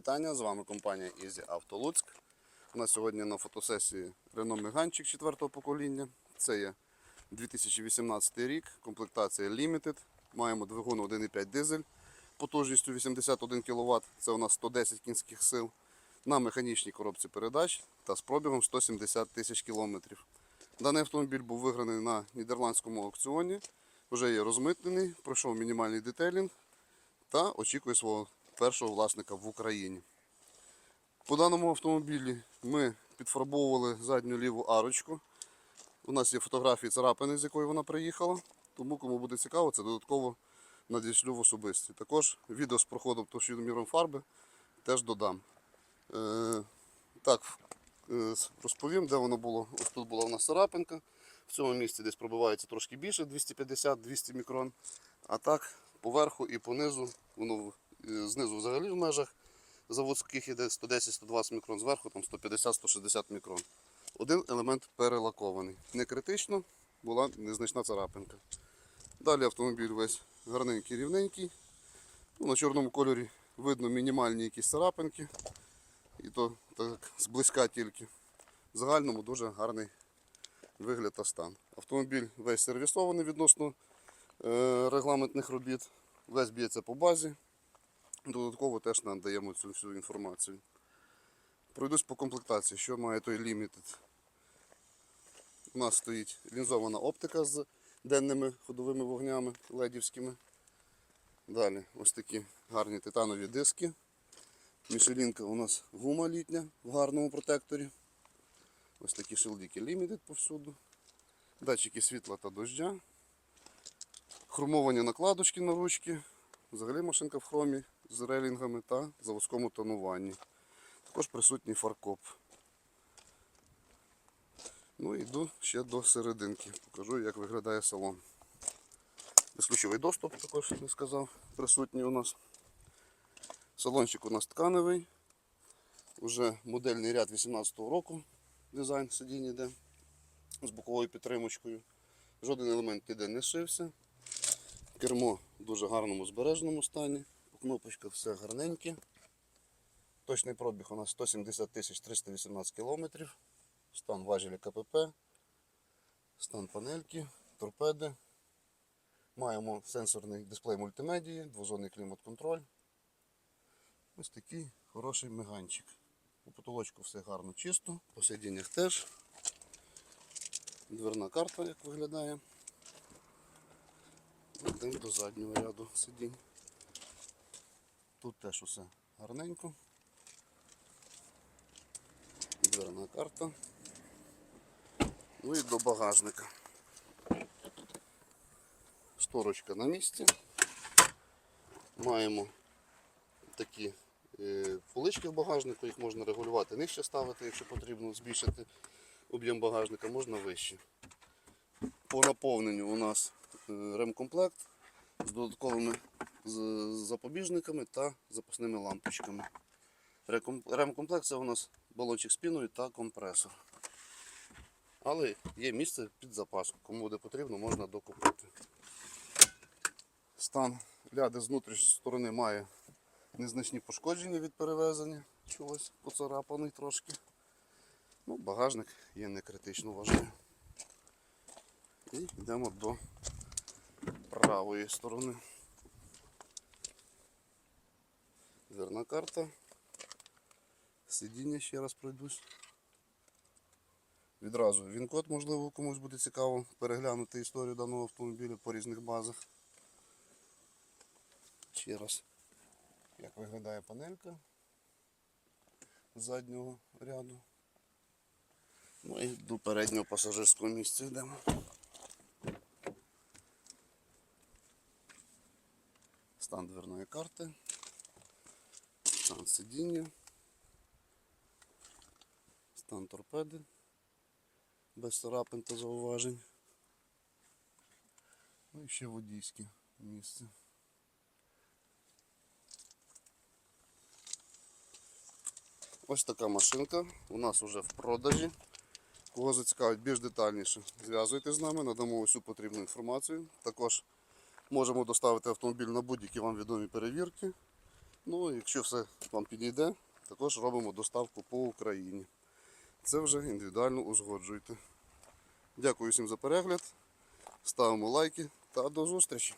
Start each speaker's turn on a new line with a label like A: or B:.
A: вітання! З вами компанія Easy Auto Луцьк. У нас сьогодні на фотосесії Renault Megane 4 покоління. Це є 2018 рік, комплектація Limited. Маємо двигун 1,5 дизель потужністю 81 кВт. Це у нас 110 кінських сил. На механічній коробці передач та з пробігом 170 тисяч кілометрів. Даний автомобіль був виграний на нідерландському аукціоні. Вже є розмитнений, пройшов мінімальний детейлінг та очікує свого першого власника в Україні. По даному автомобілі ми підфарбовували задню ліву арочку. У нас є фотографії царапини, з якої вона приїхала. Тому, кому буде цікаво, це додатково надішлю в особисті. Також відео з проходом товщиноміром фарби теж додам. Е, так, е, розповім, де воно було. Ось тут була у нас царапинка. В цьому місці десь пробивається трошки більше, 250-200 мікрон. А так, поверху і понизу, воно знизу взагалі в межах заводських іде 110-120 мікрон, зверху там 150-160 мікрон. Один елемент перелакований. Не критично, була незначна царапинка. Далі автомобіль весь гарненький, рівненький. Ну, на чорному кольорі видно мінімальні якісь царапинки. І то так зблизька тільки. В загальному дуже гарний вигляд та стан. Автомобіль весь сервісований відносно е, регламентних робіт. Весь б'ється по базі. Додатково теж надаємо цю всю інформацію. Пройдусь по комплектації, що має той Limited. У нас стоїть лінзована оптика з денними ходовими вогнями ледівськими. Далі ось такі гарні титанові диски. Мішелінка у нас гума літня в гарному протекторі. Ось такі шилдики Limited повсюду. Датчики світла та дождя. Хромовані накладочки на ручки. Взагалі машинка в хромі з релінгами та заводському тонуванні. Також присутній фаркоп. Ну і йду ще до серединки. Покажу, як виглядає салон. Безключовий доступ також не сказав, присутній у нас. Салончик у нас тканевий. Уже модельний ряд 18-го року. Дизайн сидінь іде з боковою підтримочкою. Жоден елемент ніде не шився. Кермо в дуже гарному збереженому стані. Кнопочка все гарненьке. Точний пробіг у нас 170 тисяч 318 кілометрів. Стан важеля КПП, стан панельки, торпеди. Маємо сенсорний дисплей мультимедії, двозонний клімат-контроль. Ось такий хороший меганчик. У потолочку все гарно чисто, по сидіннях теж. Дверна карта, як виглядає. Йдемо до заднього ряду сидінь. Тут теж усе гарненько. Дверна карта. Ну і до багажника. Шторочка на місці. Маємо такі е, полички в багажнику, їх можна регулювати нижче ставити, якщо потрібно збільшити об'єм багажника, можна вище. По наповненню у нас е, ремкомплект з додатковими запобіжниками та запасними лампочками. Ремкомплект це у нас балончик з піною та компресор. Але є місце під запаску. Кому буде потрібно, можна докупити. Стан ляди з внутрішньої сторони має незначні пошкодження від перевезення. Чогось поцарапаний трошки. Ну, багажник є не критично важливий. І йдемо до правої сторони. Дверна карта. Сидіння ще раз пройдусь. Відразу він код, можливо, комусь буде цікаво переглянути історію даного автомобіля по різних базах. Ще раз, як виглядає панелька заднього ряду. Ну і до переднього пасажирського місця йдемо. Стан дверної карти, стан сидіння, стан торпеди без царапин та зауважень. Ну і ще водійське місце. Ось така машинка у нас вже в продажі. Кого зацікавить більш детальніше, зв'язуйтесь з нами, надамо усю потрібну інформацію. Також можемо доставити автомобіль на будь-які вам відомі перевірки. Ну, якщо все вам підійде, також робимо доставку по Україні. Це вже індивідуально узгоджуйте. Дякую всім за перегляд. Ставимо лайки та до зустрічі!